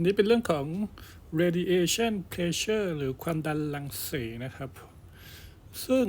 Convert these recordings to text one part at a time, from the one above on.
ันนี้เป็นเรื่องของ radiation pressure หรือความดันรังสีนะครับ ซึ่ง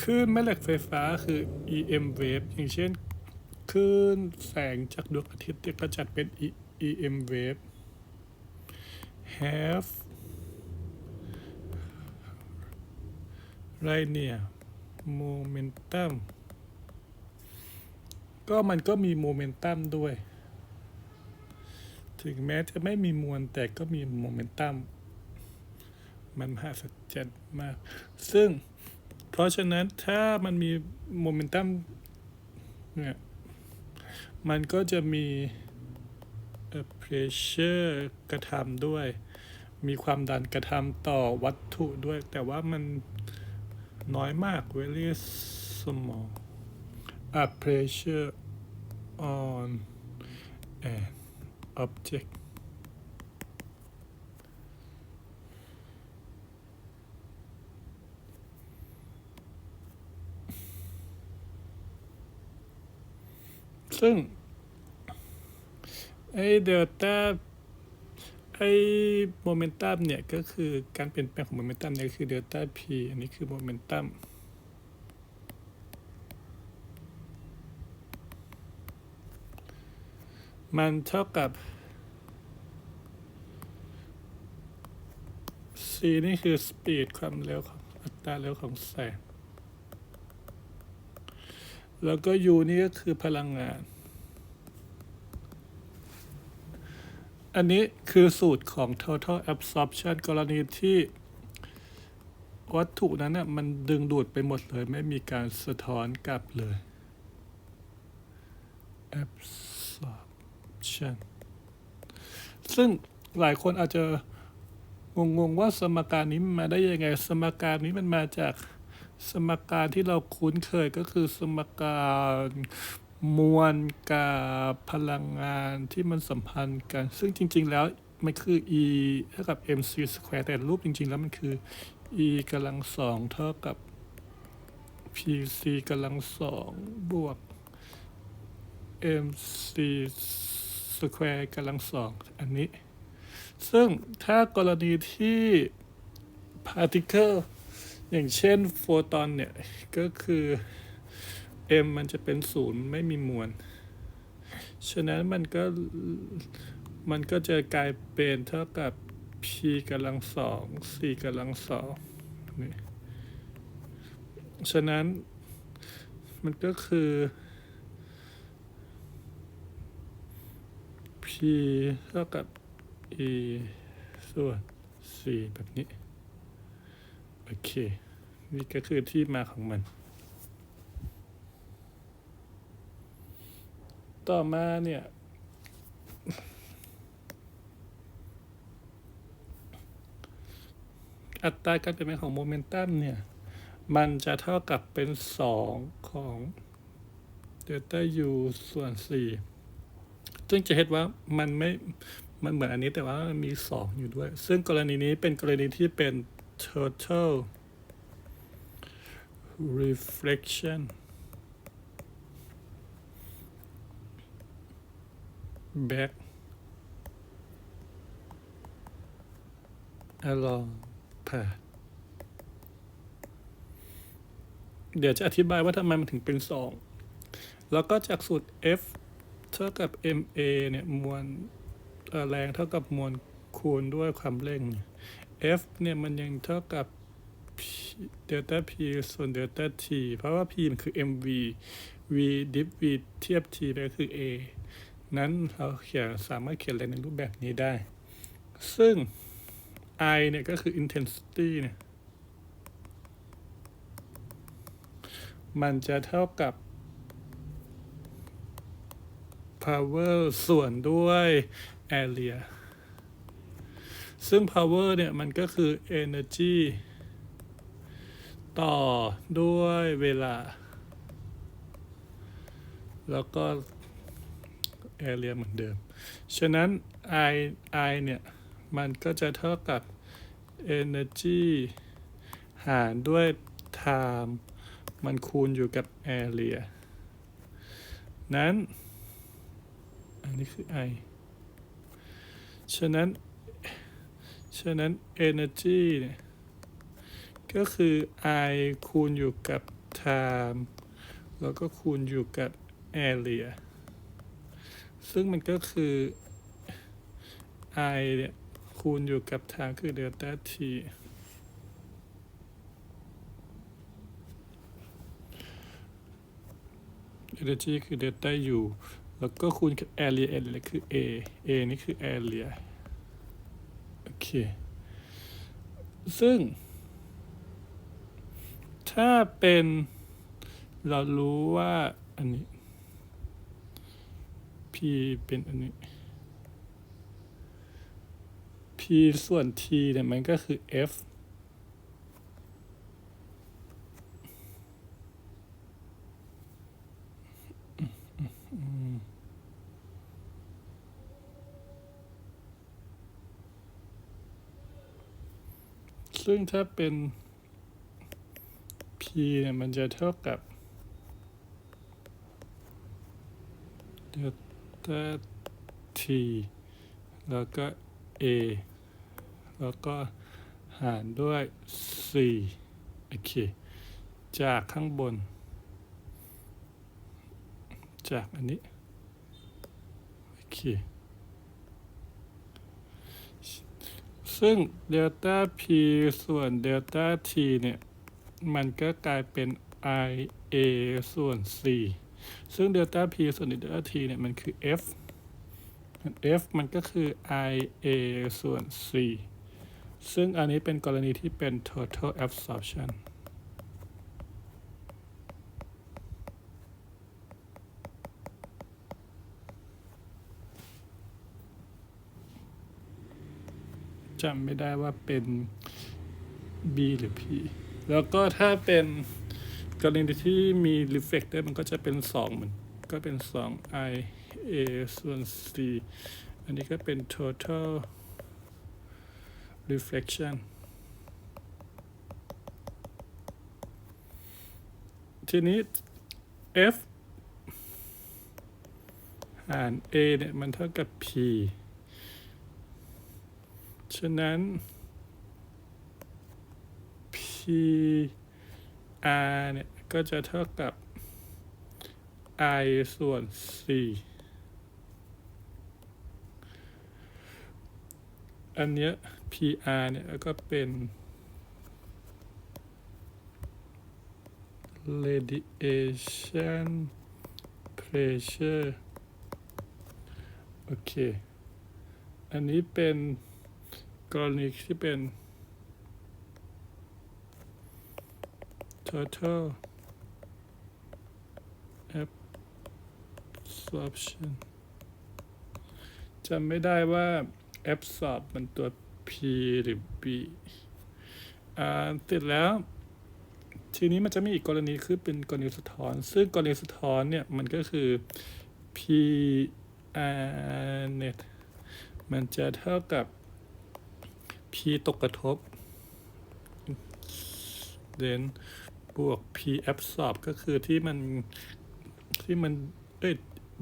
คลื่นแม่เหล็กไฟฟ้าคือ EM wave อย่างเช่นคลื่นแสงจากดวงอาทิตย์เนี่ยก็จัดเป็น EM wave have ไรเนี่ย momentum ก็มันก็มีโมเมนตัมด้วย ถึงแม้จะไม่มีมวลแต่ก็มีโมเมนตัมมันมหัศจรรย์มาก ซึ่งเพราะฉะนั้นถ้ามันมีโมเมนตัมเนี่ยมันก็จะมีเพรสเชอร์กระทำด้วย มีความดันกระทำต่อวัตถุด้วย แต่ว่ามันน้อยมาก very small a pressure on an object ซึ่ง ไอ้เดลต้าไอ้โมเมนตัมเนี่ย ก็คือการเปลี่ยนแปลงของโมเมนตัมเนี่ยคือเดลต้าพีอันนี้คือโมเมนตัมมันเท่ากับ c นี่คือ speed ความเร็วของอัตราเร็วของแสง แล้วก็ u นี่ก็คือพลังงาน อันนี้คือสูตรของ total absorption กรณีที่วัตถุนั้นน่ะมันดึงดูดไปหมดเลย ไม่มีการสะท้อนกลับเลย absorption ซึ่งหลายคนอาจจะ งงๆว่าสมการนี้มาได้ยังไง สมการนี้มันมาจากสมการที่เราคุ้นเคยก็คือสมการมวลกับพลังงานที่มันสัมพันธ์กัน ซึ่งจริง ๆ แล้วมันคือ e เท่ากับ mc square แต่รูปจริง ๆ แล้วมันคือ e กำลังสองเท่ากับ pc กำลังสองบวก mc square กำลังสองอันนี้ ซึ่งถ้ากรณีที่ particle อย่างเช่นโฟตอนเนี่ย ก็คือ m มันจะเป็นศูนย์ไม่มีมวล ฉะนั้นมันก็มันก็จะกลายเป็นเท่ากับ p กำลังสอง c กำลังสองนี่ฉะนั้นมันก็คือ p เท่ากับ e ส่วน c แบบนี้ โอเค นี่ก็คือที่มาของมัน ต่อมาเนี่ย อัตราการเปลี่ยนแปลงของโมเมนตัมเนี่ย มันจะเท่ากับเป็นสองของเดลต้า u ส่วน 4 ซึ่งจะเห็นว่ามันไม่ มันเหมือนอันนี้แต่ว่ามันมีสองอยู่ด้วย ซึ่งกรณีนี้เป็นกรณีที่เป็น total reflection back along path เดี๋ยวจะอธิบายว่าทำไมมันถึงเป็นสองแล้วก็จากสูตร F เท่ากับ ma เนี่ยมวล แรงเท่ากับมวลคูณด้วยความเร่ง F เนี่ยมันยังเท่ากับเดลต้า p ส่วนเดลต้า t เพราะว่า p มันคือ mv v div v เทียบ t ไปก็คือ a นั้นเราเขียนสามารถเขียนอะไรในรูปแบบนี้ได้ ซึ่ง i เนี่ยก็คือ intensity เนี่ยมันจะเท่ากับ power ส่วนด้วย area ซึ่ง power เนี่ยมันก็คือ energy ต่อด้วยเวลา แล้วก็ area เหมือนเดิม ฉะนั้น I I เนี่ย มันก็จะเท่ากับ energy หารด้วย time มันคูณอยู่กับ area นั้น อันนี้คือ I ฉะนั้น ฉะนั้น energy เนี่ยก็คือ I คูณอยู่กับ time แล้วก็คูณอยู่กับ area ซึ่งมันก็คือ I เนี่ยคูณอยู่กับ time คือ delta t energy คือ delta u แล้วก็คูณกับ area area คือ a a นี่คือ area โอเค ซึ่ง ถ้าเป็นเรารู้ว่าอันนี้ p เป็นอันนี้ p ส่วน t เนี่ยมันก็คือ f ซึ่งถ้าเป็น p เนี่ยมันจะเท่ากับ delta t แล้วก็ a แล้วก็หารด้วย 4 โอเค จากข้างบน จากอันนี้ โอเค ซึ่ง delta p ส่วน delta t เนี่ย มันก็กลายเป็น i a ส่วน c ซึ่ง delta p ส่วน delta t เนี่ย มันคือ f f มันก็คือ i a ส่วน c ซึ่งอันนี้เป็นกรณีที่เป็น total absorption จำไม่ได้ว่าเป็น B หรือ P แล้วก็ถ้าเป็นกรณีที่มี reflector มันก็จะเป็น 2 เหมือนก็เป็น 2 I A ส่วน C อันนี้ก็เป็น total reflection ทีนี้ F หาร A เนี่ยมันเท่ากับ P ฉะนั้น P R เนี่ย ก็จะเท่ากับ I ส่วน C อันเนี้ย PR เนี่ย ก็เป็น radiation pressure โอเค อันนี้เป็น กรณีที่เป็น total absorption จำไม่ได้ว่า absorb มันตัว P หรือ B อ่าติดแล้ว ทีนี้มันจะมีอีกกรณีคือเป็นกรณีสะท้อน ซึ่งกรณีสะท้อนเนี่ย มันก็คือ P R net มันจะเท่ากับ P ตกกระทบ then บวก P absorb ก็คือที่มันที่มัน เอ้ย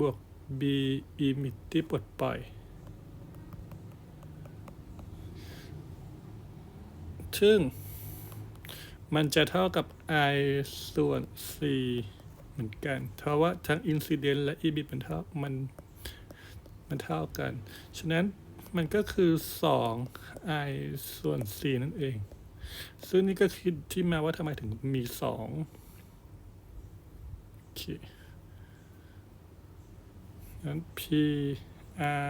บวก B emit ที่ปลดปล่อย ซึ่ง มันจะเท่ากับ I ส่วน C เหมือนกัน เพราะว่าทั้ง incident และ emit มันเท่า มัน มันเท่ากัน ฉะนั้น มันก็คือ 2 I ส่วน C นั่นเอง ซึ่งนี่ก็คือที่มาว่าทำไมถึงมี 2 โอเคนั้น P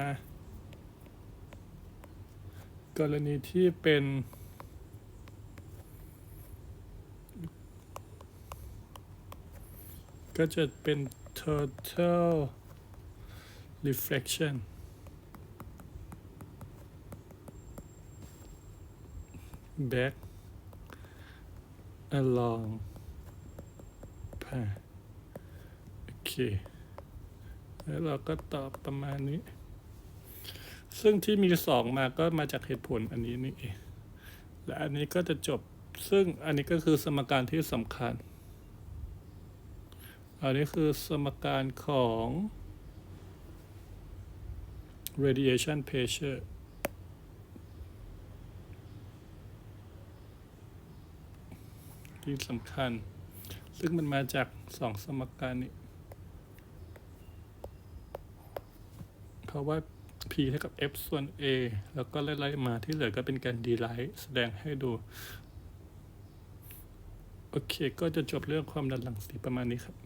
R กรณีที่เป็นก็จะเป็น total reflection back along path โอเค แล้วเราก็ตอบประมาณนี้ ซึ่งที่มีสองมาก็มาจากเหตุผลอันนี้นี่เองและอันนี้ก็จะจบซึ่งอันนี้ก็คือสมการที่สำคัญ อันนี้คือสมการของ radiation pressure ที่สำคัญ ซึ่งมันมาจากสองสมการนี้เพราะว่า p เท่ากับ f ส่วน a แล้วก็ไล่ๆมาที่เหลือก็เป็นการดีไลท์แสดงให้ดู โอเค ก็จะจบเรื่องความดันหลังสีประมาณนี้ครับ